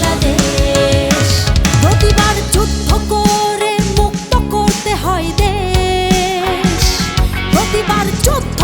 বাংলাদেশ। প্রতিবার যুদ্ধ করে মুক্ত করতে হয় দেশ। প্রতিবার যুদ্ধ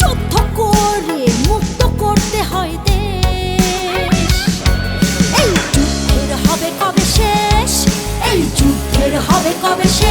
যুদ্ধ করে মুক্ত করতে হয় দেশ। হবে কবে শেষ? এই হবে কবে শেষ